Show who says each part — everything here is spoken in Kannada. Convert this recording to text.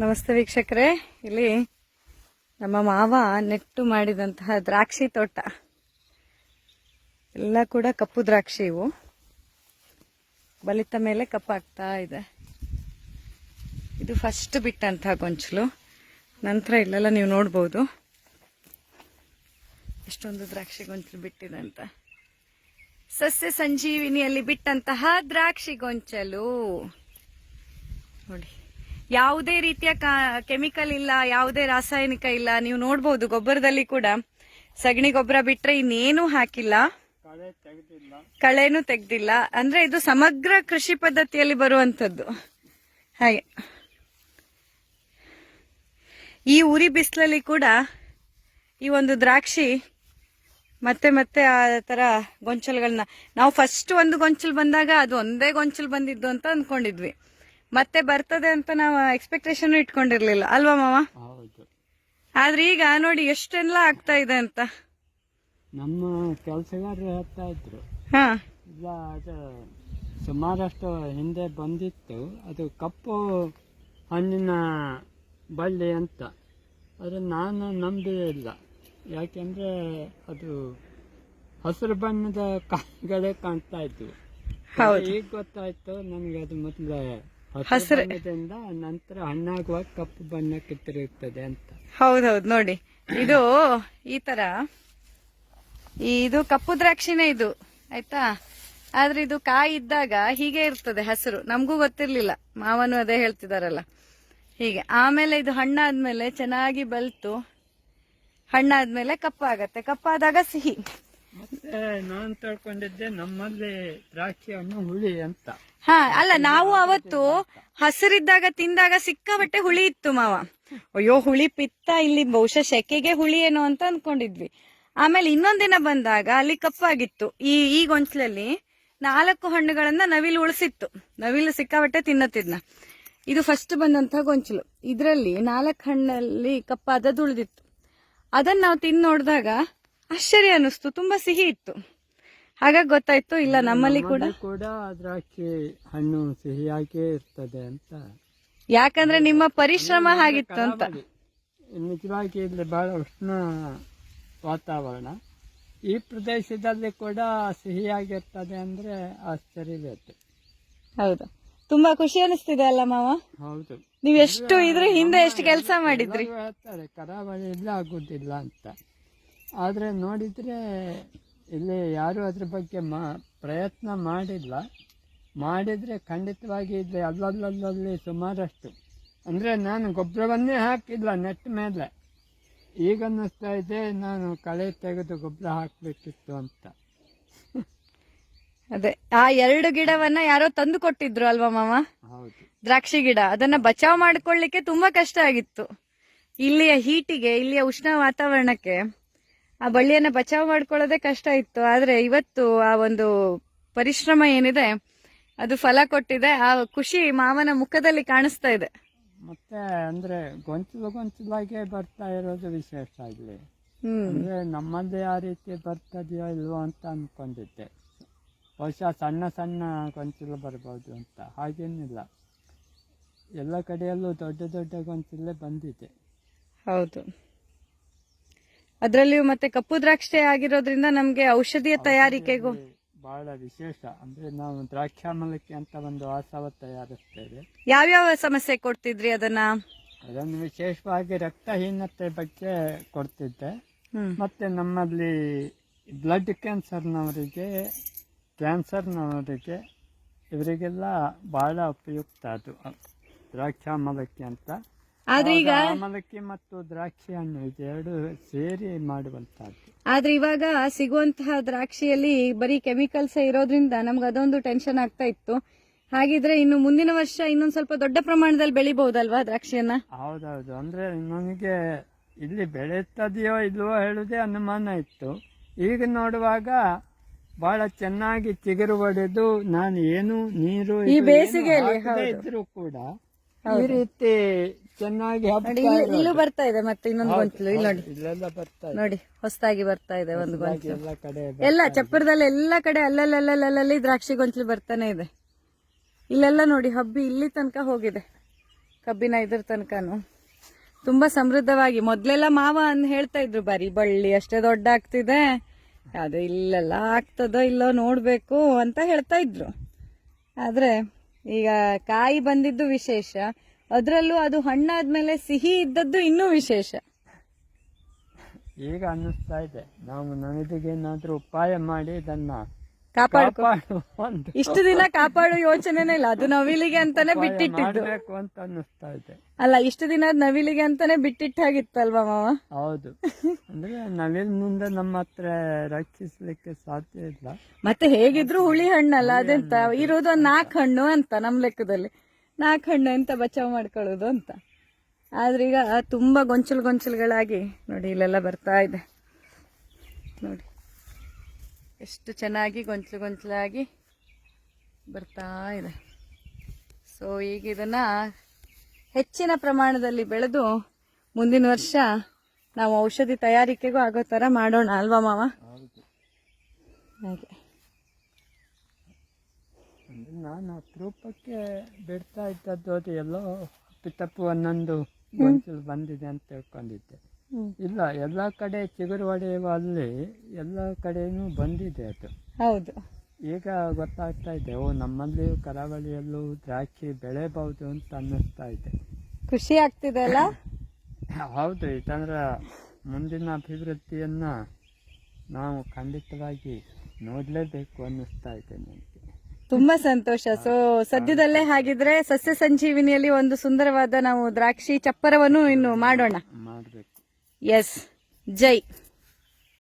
Speaker 1: ನಮಸ್ತೆ ವೀಕ್ಷಕರೇ. ಇಲ್ಲಿ ನಮ್ಮ ಮಾವ ನೆಟ್ಟು ಮಾಡಿದಂತಹ ದ್ರಾಕ್ಷಿ ತೋಟ. ಎಲ್ಲ ಕೂಡ ಕಪ್ಪು ದ್ರಾಕ್ಷಿ ಇವು. ಬಲಿತ ಮೇಲೆ ಕಪ್ಪಾಗ್ತಾ ಇದೆ. ಇದು ಫಸ್ಟ್ ಬಿಟ್ಟಂತಹ ಗೊಂಚಲು. ನಂತರ ಇಲ್ಲೆಲ್ಲ ನೀವು ನೋಡ್ಬೋದು. ಎಷ್ಟೊಂದು ದ್ರಾಕ್ಷಿ ಗೊಂಚಲು ಬಿಟ್ಟಿದೆ ಅಂತ. ಸಸ್ಯ ಸಂಜೀವಿನಿಯಲ್ಲಿ ಬಿಟ್ಟಂತಹ ದ್ರಾಕ್ಷಿ ಗೊಂಚಲು. ನೋಡಿ. ಯಾವುದೇ ರೀತಿಯ ಕೆಮಿಕಲ್ ಇಲ್ಲ ಯಾವುದೇ ರಾಸಾಯನಿಕ ಇಲ್ಲ ನೀವು ನೋಡ್ಬೋದು ಗೊಬ್ಬರದಲ್ಲಿ ಕೂಡ ಸಗಣಿ ಗೊಬ್ಬರ ಬಿಟ್ರೆ ಇನ್ನೇನು ಹಾಕಿಲ್ಲ. ಕಳೆನೂ ತೆಗ್ದಿಲ್ಲ. ಅಂದ್ರೆ ಇದು ಸಮಗ್ರ ಕೃಷಿ ಪದ್ಧತಿಯಲ್ಲಿ ಬರುವಂತದ್ದು ಹಾಗೆ. ಈ ಉರಿ ಬಿಸಿಲಲ್ಲಿ ಕೂಡ ಈ ಒಂದು ದ್ರಾಕ್ಷಿ ಮತ್ತೆ ಮತ್ತೆ ಆ ತರ ಗೊಂಚಲುಗಳನ್ನ ನಾವು ಫಸ್ಟ್ ಒಂದು ಗೊಂಚಲು ಬಂದಾಗ ಅದು ಒಂದೇ ಗೊಂಚಲು ಬಂದಿದ್ದು ಅಂತ ಅನ್ಕೊಂಡಿದ್ವಿ ಮತ್ತೆ ಬರ್ತದೆ ಅಂತ ನಾವು ಎಕ್ಸ್ಪೆಕ್ಟೇಷನ್ ಇಟ್ಕೊಂಡಿರ್ಲಿಲ್ಲ. ಅಲ್ವಾ ಮಾವ? ಆದ್ರೆ ಈಗ ನೋಡಿ ಎಷ್ಟೆಲ್ಲ ಆಗ್ತಾ ಇದೆ ಅಂತ.
Speaker 2: ನಮ್ಮ ಕೆಲಸಗಾರರು ಹೇಳ್ತಾ ಇದ್ರು. ಇಲ್ಲ ಅದು ಸುಮಾರಷ್ಟು ಹಿಂದೆ ಬಂದಿತ್ತು. ಅದು ಕಪ್ಪು ಹಣ್ಣಿನ ಬಳ್ಳಿ ಅಂತ. ಆದರೆ ನಾನು ನಂಬಿಲ್ಲ ಯಾಕೆಂದ್ರೆ ಅದು ಹಸಿರು ಬಣ್ಣದ ಕಾಯಿಗಳೇ ಕಾಣ್ತಾ ಇದ್ವು. ಈಗ ಗೊತ್ತಾಯ್ತು ನನಗೆ ಅದು ಮೊದಲೇ
Speaker 1: ಹಸಿರು.
Speaker 2: ನಂತರ ಹಣ್ಣಾಗುವಾಗ ಕಪ್ಪು ಬಣ್ಣಕ್ಕೆ ತಿರುಗುತ್ತದೆ ಅಂತ.
Speaker 1: ಹೌದೌದು ನೋಡಿ. ಇದು ಈ ತರ. ಇದು ಕಪ್ಪು ದ್ರಾಕ್ಷಿನೇ ಇದು ಆಯ್ತಾ? ಆದ್ರೆ ಇದು ಕಾಯಿ ಇದ್ದಾಗ ಹೀಗೆ ಇರ್ತದೆ ಹಸಿರು. ನಮಗೂ ಗೊತ್ತಿರ್ಲಿಲ್ಲ. ಮಾವನು ಅದೇ ಹೇಳ್ತಿದಾರಲ್ಲ. ಹೀಗೆ. ಆಮೇಲೆ ಇದು ಹಣ್ಣಾದ್ಮೇಲೆ ಚೆನ್ನಾಗಿ ಬಲ್ತು ಹಣ್ಣಾದ್ಮೇಲೆ ಕಪ್ಪಾಗತ್ತೆ. ಕಪ್ಪಾದಾಗ ಸಿಹಿ.
Speaker 2: ಮತ್ತೆ ನಾನು ತಿಳ್ಕೊಂಡಿದ್ದೆ ನಮ್ಮಲ್ಲಿ ದ್ರಾಕ್ಷಿ ಹುಳಿ ಅಂತ.
Speaker 1: ಹಾ, ಅಲ್ಲ, ನಾವು ಅವತ್ತು ಹಸಿರಿದ್ದಾಗ ತಿಂದಾಗ ಸಿಕ್ಕಾಬಟ್ಟೆ ಹುಳಿ ಇತ್ತು ಮಾವ. ಅಯ್ಯೋ, ಹುಳಿ ಪಿತ್ತ, ಇಲ್ಲಿ ಬಹುಶಃ ಸೆಕೆಗೆ ಹುಳಿ ಏನೋ ಅಂತ ಅನ್ಕೊಂಡಿದ್ವಿ. ಆಮೇಲೆ ಇನ್ನೊಂದಿನ ಬಂದಾಗ ಅಲ್ಲಿ ಕಪ್ಪಾಗಿತ್ತು. ಈ ಈ ಗೊಂಚಲಲ್ಲಿ ನಾಲ್ಕು ಹಣ್ಣುಗಳನ್ನ ನವಿಲು ಉಳಿಸಿತ್ತು. ನವಿಲು ಸಿಕ್ಕಾಬಟ್ಟೆ ತಿನ್ನತ್ತಿದ್ನ. ಇದು ಫಸ್ಟ್ ಬಂದಂತ ಗೊಂಚಲು. ಇದರಲ್ಲಿ ನಾಲ್ಕು ಹಣ್ಣಲ್ಲಿ ಕಪ್ಪಾದದ್ದು ಉಳಿದಿತ್ತು. ಅದನ್ನ ನಾವು ತಿಂದು ನೋಡಿದಾಗ ಆಶ್ಚರ್ಯ ಅನ್ನಿಸ್ತು ತುಂಬಾ ಸಿಹಿ ಇತ್ತು. ಹಾಗಾಗಿ ಗೊತ್ತಾಯ್ತು ಇಲ್ಲ ನಮ್ಮಲ್ಲಿ ಕೂಡ
Speaker 2: ಕೂಡ ದ್ರಾಕ್ಷಿ ಹಣ್ಣು ಸಿಹಿಯಾಗೇ ಇರ್ತದೆ ಅಂತ.
Speaker 1: ಯಾಕಂದ್ರೆ ನಿಮ್ಮ ಪರಿಶ್ರಮ ಹಾಗಿತ್ತು ಅಂತ.
Speaker 2: ಕರಾವಳಿ. ನಿಜವಾಗಿ ಇಲ್ಲಿ ಬಹಳ ಉಷ್ಣ ವಾತಾವರಣ. ಈ ಪ್ರದೇಶದಲ್ಲಿ ಕೂಡ ಸಿಹಿಯಾಗಿರ್ತದೆ ಅಂದ್ರೆ ಆಶ್ಚರ್ಯವೇತು
Speaker 1: ಹೌದು. ತುಂಬಾ ಖುಷಿ ಅನಿಸ್ತಿದೆ ಅಲ್ಲ ಮಾವ?
Speaker 2: ಹೌದು.
Speaker 1: ನೀವು ಎಷ್ಟು ಇದ್ರೆ ಹಿಂದೆ ಎಷ್ಟು ಕೆಲಸ ಮಾಡಿದ್ರಿ?
Speaker 2: ಹೇಳ್ತಾರೆ ಹೇಳ್ತಾರೆ ಕರಾವಳಿಯಲ್ಲಿ ಆಗುದಿಲ್ಲ ಅಂತ. ಆದ್ರೆ ನೋಡಿದರೆ ಇಲ್ಲಿ ಯಾರೂ ಅದ್ರ ಬಗ್ಗೆ ಮಾ ಪ್ರಯತ್ನ ಮಾಡಿಲ್ಲ. ಮಾಡಿದರೆ ಖಂಡಿತವಾಗಿ ಇಲ್ಲಿ ಅಲ್ಲಲ್ಲಲ್ಲಿ ಸುಮಾರಷ್ಟು. ಅಂದರೆ ನಾನು ಗೊಬ್ಬರವನ್ನೇ ಹಾಕಿಲ್ಲ ನೆಟ್ ಮೇಲೆ. ಈಗ ಅನ್ನಿಸ್ತಾ ಇದೆ ನಾನು ಕಳೆ ತೆಗೆದು ಗೊಬ್ಬರ ಹಾಕಬೇಕಿತ್ತು ಅಂತ.
Speaker 1: ಅದೇ ಆ ಎರಡು ಗಿಡವನ್ನ ಯಾರೋ ತಂದು ಕೊಟ್ಟಿದ್ರು ಅಲ್ವಾ ಮಾವ?
Speaker 2: ಹೌದು.
Speaker 1: ದ್ರಾಕ್ಷಿ ಗಿಡ ಅದನ್ನ ಬಚಾವ್ ಮಾಡ್ಕೊಳ್ಳಿಕ್ಕೆ ತುಂಬಾ ಕಷ್ಟ ಆಗಿತ್ತು. ಇಲ್ಲಿಯ ಹೀಟಿಗೆ ಇಲ್ಲಿಯ ಉಷ್ಣ ವಾತಾವರಣಕ್ಕೆ ಆ ಬಳ್ಳಿಯನ್ನ ಬಚಾವ್ ಮಾಡ್ಕೊಳ್ಳೋದೇ ಕಷ್ಟ ಇತ್ತು. ಆದ್ರೆ ಇವತ್ತು ಆ ಒಂದು ಪರಿಶ್ರಮ ಏನಿದೆ ಅದು ಫಲ ಕೊಟ್ಟಿದೆ. ಆ ಖುಷಿ ಮಾವನ ಮುಖದಲ್ಲಿ ಕಾಣಿಸ್ತಾ ಇದೆ.
Speaker 2: ಮತ್ತೆ ಅಂದ್ರೆ ಗೊಂಚಲು ಗೊಂಚಲಾಗೆ ಬರ್ತಾ ಇರೋದು ವಿಶೇಷ
Speaker 1: ಹ್ಮ್.
Speaker 2: ಅಂದ್ರೆ ನಮ್ಮಲ್ಲಿ ಆ ರೀತಿ ಬರ್ತದೆಯೋ ಇಲ್ವೋ ಅಂತ ಅನ್ಕೊಂಡಿದ್ದೆ. ಬಹುಶಃ ಸಣ್ಣ ಸಣ್ಣ ಗೊಂಚಲು ಬರ್ಬೋದು ಅಂತ. ಹಾಗೇನಿಲ್ಲ. ಎಲ್ಲ ಕಡೆಯಲ್ಲೂ ದೊಡ್ಡ ದೊಡ್ಡ ಗೊಂಚಲೇ ಬಂದಿದೆ.
Speaker 1: ಹೌದು. ಅದರಲ್ಲಿಯೂ ಮತ್ತೆ ಕಪ್ಪು ದ್ರಾಕ್ಷಿ ಆಗಿರೋದ್ರಿಂದ ನಮ್ಗೆ ಔಷಧಿಯ ತಯಾರಿಕೆಗೂ
Speaker 2: ಬಹಳ ವಿಶೇಷ. ಅಂದ್ರೆ ನಾವು ದ್ರಾಕ್ಷಾಮಲಕ್ಕಿ ಅಂತ ಒಂದು ಆಸವ ತಯಾರಿಸ್ತೇವೆ.
Speaker 1: ಯಾವ್ಯಾವ ಸಮಸ್ಯೆ ಕೊಡ್ತಿದ್ರಿ ಅದನ್ನ?
Speaker 2: ಅದನ್ನು ವಿಶೇಷವಾಗಿ ರಕ್ತಹೀನತೆ ಬಗ್ಗೆ ಕೊಡ್ತಿದ್ದೆ. ಮತ್ತೆ ನಮ್ಮಲ್ಲಿ ಬ್ಲಡ್ ಕ್ಯಾನ್ಸರ್ನವರಿಗೆ ಕ್ಯಾನ್ಸರ್ನವರಿಗೆ ಇವರಿಗೆಲ್ಲ ಬಹಳ ಉಪಯುಕ್ತ ಅದು ದ್ರಾಕ್ಷಾಮಲಕ್ಕೆ ಅಂತ.
Speaker 1: ಆದ್ರೆ ಈಗ
Speaker 2: ಆಮಲಕ್ಕಿ ಮತ್ತು ದ್ರಾಕ್ಷಿ ಹಣ್ಣು ಎರಡು ಸೇರಿ ಮಾಡುವಂತಹದ್ದು
Speaker 1: ಆದ್ರೆ ಇವಾಗ ಸಿಗುವಂತಹ ದ್ರಾಕ್ಷಿಯಲ್ಲಿ ಬರೀ ಕೆಮಿಕಲ್ಸ್ ಇರೋದ್ರಿಂದ ನಮ್ಗೆ ಅದೊಂದು ಟೆನ್ಷನ್ ಆಗ್ತಾ ಇತ್ತು. ಹಾಗಿದ್ರೆ ಇನ್ನು ಮುಂದಿನ ವರ್ಷ ಇನ್ನೊಂದ್ ಸ್ವಲ್ಪ ದೊಡ್ಡ ಪ್ರಮಾಣದಲ್ಲಿ ಬೆಳಿಬಹುದಲ್ವಾ ದ್ರಾಕ್ಷಿಯನ್ನ?
Speaker 2: ಹೌದೌದು. ಅಂದ್ರೆ ನನಗೆ ಇಲ್ಲಿ ಬೆಳೆಯುತ್ತದೆಯೋ ಇಲ್ವೋ ಹೇಳುದೇ ಅನುಮಾನ ಇತ್ತು. ಈಗ ನೋಡುವಾಗ ಬಹಳ ಚೆನ್ನಾಗಿ ಚಿಗುರು ಹೊಡೆದು ನಾನು ಏನು ನೀರು
Speaker 1: ಈ ಬೇಸಿಗೆಯಲ್ಲಿ.
Speaker 2: ಇದ್ರೂ ಕೂಡ ಈ ರೀತಿ ಚೆನ್ನಾಗಿ
Speaker 1: ನೋಡಿ ಇಲ್ಲಿ- ಇಲ್ಲೂ ಬರ್ತಾ ಇದೆ ಮತ್ತೆ ಇನ್ನೊಂದು ಗೊಂಚಲು. ಇಲ್ಲಿ ನೋಡಿ.
Speaker 2: ಇಲ್ಲೆಲ್ಲ ಬರ್ತಾ ಇದೆ.
Speaker 1: ನೋಡಿ ಹೊಸದಾಗಿ ಬರ್ತಾ ಇದೆ ಒಂದು ಗೊಂಚಲು.
Speaker 2: ಎಲ್ಲ ಕಡೆ
Speaker 1: ಎಲ್ಲ ಚಪ್ಪರದಲ್ಲಿ ಎಲ್ಲ ಕಡೆ ಅಲ್ಲಲ್ಲಲ್ಲಲ್ಲಿ ದ್ರಾಕ್ಷಿ ಗೊಂಚಲು ಬರ್ತಾನೆ ಇದೆ. ಇಲ್ಲೆಲ್ಲ ನೋಡಿ ಹಬ್ಬಿ ಇಲ್ಲಿ ತನಕ ಹೋಗಿದೆ. ಕಬ್ಬಿನ ಇದ್ರ ತನಕನು. ತುಂಬಾ ಸಮೃದ್ಧವಾಗಿ. ಮೊದ್ಲೆಲ್ಲ ಮಾವ ಅಂದ್ ಹೇಳ್ತಾ ಇದ್ರು ಬರಿ ಬಳ್ಳಿ ಅಷ್ಟೇ ದೊಡ್ಡ ಆಗ್ತಿದೆ. ಅದು ಇಲ್ಲೆಲ್ಲ ಆಗ್ತದೋ ಇಲ್ಲೋ ನೋಡ್ಬೇಕು ಅಂತ ಹೇಳ್ತಾ ಇದ್ರು. ಆದ್ರೆ ಈಗ ಕಾಯಿ ಬಂದಿದ್ದು ವಿಶೇಷ. ಅದರಲ್ಲೂ ಅದು ಹಣ್ಣಾದ್ಮೇಲೆ ಸಿಹಿ ಇದ್ದದ್ದು ಇನ್ನೂ ವಿಶೇಷ.
Speaker 2: ಈಗ ಅನ್ನಿಸ್ತಾ ಇದೆ. ನಾವು ನವಿಲಿಗೇನಾದ್ರೂ ಉಪಾಯ ಮಾಡಿ ಇದನ್ನ
Speaker 1: ಕಾಪಾಡ್ಕೊ.
Speaker 2: ಕಾಪಾಡುವ ಒಂದು
Speaker 1: ಇಷ್ಟು ದಿನ ಕಾಪಾಡೋ ಯೋಚನೆನೇ ಇಲ್ಲ. ಅದು ನವಿಲಿಗೆ ಅಂತಾನೆ ಬಿಟ್ಟಿಟ್ಟಿದ್ದು.
Speaker 2: ಅಂತ ಅನ್ನಿಸ್ತಾ ಇದೆ.
Speaker 1: ಅಲ್ಲ ಇಷ್ಟು ದಿನ ನವಿಲಿಗೆ ಅಂತಾನೆ ಬಿಟ್ಟಿಟ್ಟಾಗಿತ್ತಲ್ವಾ ಮಾವ?
Speaker 2: ಹೌದು. ಅಂದ್ರೆ ನವಿಲ್ ಮುಂದೆ ನಮ್ಮ ಹತ್ರ ರಕ್ಷಿಸ್ಲಿಕ್ಕೆ ಸಾಧ್ಯ ಇಲ್ಲ.
Speaker 1: ಮತ್ತೆ ಹೇಗಿದ್ರು ಹುಳಿ ಹಣ್ಣಲ್ಲ ಅದೆಂತ? ಇರೋದು ಒಂದ್ ನಾಲ್ಕು ಹಣ್ಣು ಅಂತ ನಮ್ ಲೆಕ್ಕದಲ್ಲಿ. ನಾಲ್ಕು ಹಣ್ಣು ಎಂತ ಬಚಾವ್ ಮಾಡ್ಕೊಳ್ಳೋದು ಅಂತ. ಆದ್ರೀಗ ಈಗ ತುಂಬಾ ಗೊಂಚಲು ಗೊಂಚಲುಗಳಾಗಿ ನೋಡಿ ಇಲ್ಲೆಲ್ಲ ಬರ್ತಾ ಇದೆ. ನೋಡಿ. ಎಷ್ಟು ಚೆನ್ನಾಗಿ ಗೊಂಚಲು ಗೊಂಚಲಾಗಿ ಬರ್ತಾ ಇದೆ. ಸೊ ಈಗ ಇದನ್ನು ಹೆಚ್ಚಿನ ಪ್ರಮಾಣದಲ್ಲಿ ಬೆಳೆದು ಮುಂದಿನ ವರ್ಷ ನಾವು ಔಷಧಿ ತಯಾರಿಕೆಗೂ ಆಗೋ ಥರ ಮಾಡೋಣ ಅಲ್ವಾ ಮಾವ? ಹಾಗೆ.
Speaker 2: ನಾನು ಅಪರೂಪಕ್ಕೆ ಬಿಡ್ತಾ ಇದ್ದದ್ದು ಅದು ಎಲ್ಲೋ ಅಪ್ಪಿತಪ್ಪು ಒಂದೊಂದು ಗೊಂಚಲು ಬಂದಿದೆ ಅಂತ ತಿಳ್ಕೊಂಡಿದ್ದೆ. ಇಲ್ಲ ಎಲ್ಲ ಕಡೆ ಚಿಗುರು ಒಡೆಯುವ ಅಲ್ಲಿ ಎಲ್ಲ ಕಡೆಯೂ ಬಂದಿದೆ ಅದು.
Speaker 1: ಹೌದು.
Speaker 2: ಈಗ ಗೊತ್ತಾಗ್ತಾ ಇದೆ ಓ ನಮ್ಮಲ್ಲಿಯೂ ಕರಾವಳಿಯಲ್ಲೂ ದ್ರಾಕ್ಷಿ ಬೆಳೆಬಹುದು ಅಂತ ಅನ್ನಿಸ್ತಾ ಇದೆ.
Speaker 1: ಖುಷಿ ಆಗ್ತಿದೆ ಅಲ್ಲ?
Speaker 2: ಹೌದು ಯಾಕಂದ್ರೆ ಮುಂದಿನ ಅಭಿವೃದ್ಧಿಯನ್ನು ನಾವು ಖಂಡಿತವಾಗಿ ನೋಡಲೇಬೇಕು ಅನ್ನಿಸ್ತಾ ಇದೆ ನನಗೆ.
Speaker 1: ತುಂಬಾ ಸಂತೋಷ. ಸೊ ಸದ್ಯದಲ್ಲೇ ಹಾಗಿದ್ರೆ ಸಸ್ಯ ಸಂಜೀವಿನಿಯಲ್ಲಿ ಒಂದು ಸುಂದರವಾದ ನಾವು ದ್ರಾಕ್ಷಿ ಚಪ್ಪರವನ್ನು ಇನ್ನು ಮಾಡೋಣ.
Speaker 2: ಮಾಡಬೇಕು.
Speaker 1: ಎಸ್ ಜೈ